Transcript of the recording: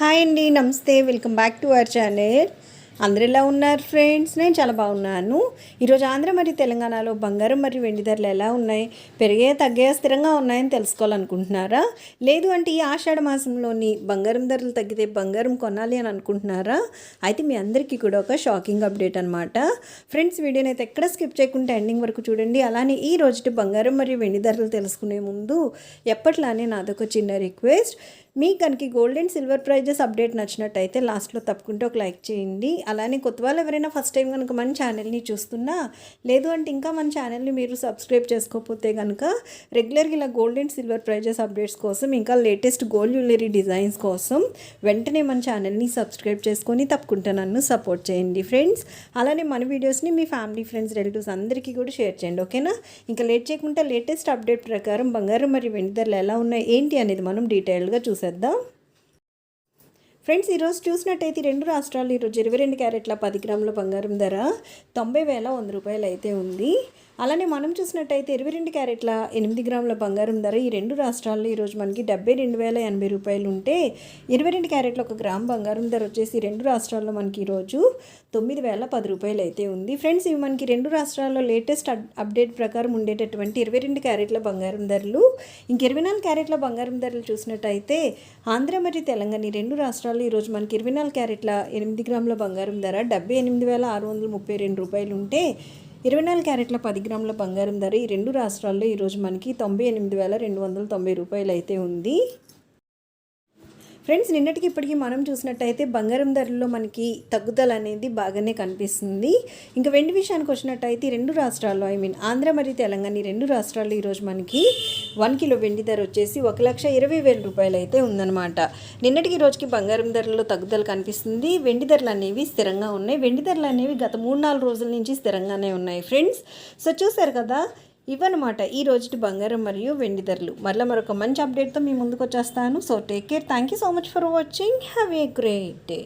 Hi అండి నమస్తే. Welcome back to our channel అందరు ఎలా ఉన్నారు ఫ్రెండ్స్ నేను చాలా బాగున్నాను. ఈరోజు ఆంధ్ర మరియు తెలంగాణలో బంగారం మరియు వెండి ధరలు ఎలా ఉన్నాయి? పెరిగే తగ్గే స్థిరంగా ఉన్నాయని తెలుసుకోవాలనుకుంటున్నారా? లేదు అంటే ఈ ఆషాఢ మాసంలోని బంగారం ధరలు తగ్గితే బంగారం కొనాలి అని అనుకుంటున్నారా? అయితే మీ అందరికీ కూడా ఒక షాకింగ్ అప్డేట్ అనమాట ఫ్రెండ్స్ వీడియోని అయితే ఎక్కడ స్కిప్ చేయకుండా ఎండింగ్ వరకు చూడండి. అలానే ఈ రోజు బంగారం మరియు వెండి ధరలు తెలుసుకునే ముందు ఎప్పట్లానే నాదొక చిన్న రిక్వెస్ట్ మీ కనుక gold and silver prizes update నచ్చినట్టయితే లాస్ట్లో తప్పకుండా ఒక లైక్ చేయండి. అలానే కొత్త వాళ్ళు ఎవరైనా ఫస్ట్ టైం కనుక మన ఛానల్ని చూస్తున్నా లేదు అంటే ఇంకా మన ఛానల్ని మీరు సబ్స్క్రైబ్ చేసుకోకపోతే కనుక రెగ్యులర్గా ఇలా gold and silver prizes updates కోసం ఇంకా లేటెస్ట్ గోల్డ్ జ్యువెలరీ డిజైన్స్ కోసం వెంటనే మన ఛానల్ని సబ్స్క్రైబ్ చేసుకొని తప్పకుండా నన్ను సపోర్ట్ చేయండి ఫ్రెండ్స్ అలానే మన వీడియోస్ని మీ ఫ్యామిలీ ఫ్రెండ్స్ రిలేటివ్స్ అందరికీ కూడా షేర్ చేయండి ఓకేనా ఇంకా లేట్ చేయకుండా లేటెస్ట్ అప్డేట్ ప్రకారం బంగారం మరియు వెండి ధరలు ఎలా ఉన్నాయి ఏంటి అనేది మనం డీటెయిల్గా చూసేద్దాం. ఫ్రెండ్స్ ఈరోజు చూసినట్టయితే రెండు రాష్ట్రాలు ఈరోజు ఇరవై రెండు క్యారెట్ల పది గ్రాముల బంగారం ధర తొంభై వేల వంద రూపాయలు అయితే ఉంది. అలానే మనం చూసినట్టయితే ఇరవై రెండు క్యారెట్ల ఎనిమిది గ్రాముల బంగారం ధర ఈ రెండు రాష్ట్రాల్లో ఈరోజు మనకి డెబ్బై రెండు వేల ఎనభై రూపాయలు ఉంటే ఇరవై రెండు క్యారెట్ల ఒక గ్రామ్ బంగారం ధర వచ్చేసి రెండు రాష్ట్రాల్లో మనకి ఈరోజు తొమ్మిది వేల పది రూపాయలు అయితే ఉంది. ఫ్రెండ్స్ ఇవి మనకి రెండు రాష్ట్రాల్లో లేటెస్ట్ అప్డేట్ ప్రకారం ఉండేటటువంటి ఇరవై రెండు క్యారెట్ల బంగారం ధరలు. ఇంక ఇరవై నాలుగు క్యారెట్ల బంగారం ధరలు చూసినట్టయితే ఆంధ్ర మరియు తెలంగాణ ఈ రెండు రాష్ట్రాల్లో ఈరోజు మనకి ఇరవై నాలుగు క్యారెట్ల ఎనిమిది గ్రాముల బంగారం ధర డెబ్బై ఎనిమిది వేల ఆరు వందల ముప్పై రెండు రూపాయలు ఉంటే ఇరవై నాలుగు క్యారెట్ల పది గ్రాముల బంగారం ధర ఈ రెండు రాష్ట్రాల్లో ఈరోజు మనకి తొంభై ఎనిమిది వేల రెండు వందల తొంభై రూపాయలు అయితే ఉంది. ఫ్రెండ్స్ నిన్నటికి ఇప్పటికీ మనం చూసినట్టయితే బంగారం ధరల్లో మనకి తగ్గుదల అనేది బాగానే కనిపిస్తుంది. ఇంకా వెండి విషయానికి వచ్చినట్టయితే రెండు రాష్ట్రాల్లో ఐ మీన్ ఆంధ్ర మరియు తెలంగాణ ఈ రెండు రాష్ట్రాల్లో ఈరోజు మనకి వన్ కిలో వెండి ధర వచ్చేసి ఒక లక్ష ఇరవై వేల రూపాయలు అయితే ఉందన్నమాట. నిన్నటికి రోజుకి బంగారం ధరల్లో తగ్గుదల కనిపిస్తుంది. వెండి ధరలు అనేవి స్థిరంగా ఉన్నాయి. వెండి ధరలు అనేవి గత మూడు నాలుగు రోజుల నుంచి స్థిరంగానే ఉన్నాయి. ఫ్రెండ్స్ సో చూసారు కదా ఇవన్నమాట ఈ రోజుటి బంగారం మరియు వెండి ధరలు. మళ్ళీ మరొక మంచి అప్డేట్తో మీ ముందుకు వచ్చేస్తాను. So take care thank you so much for watching have a great day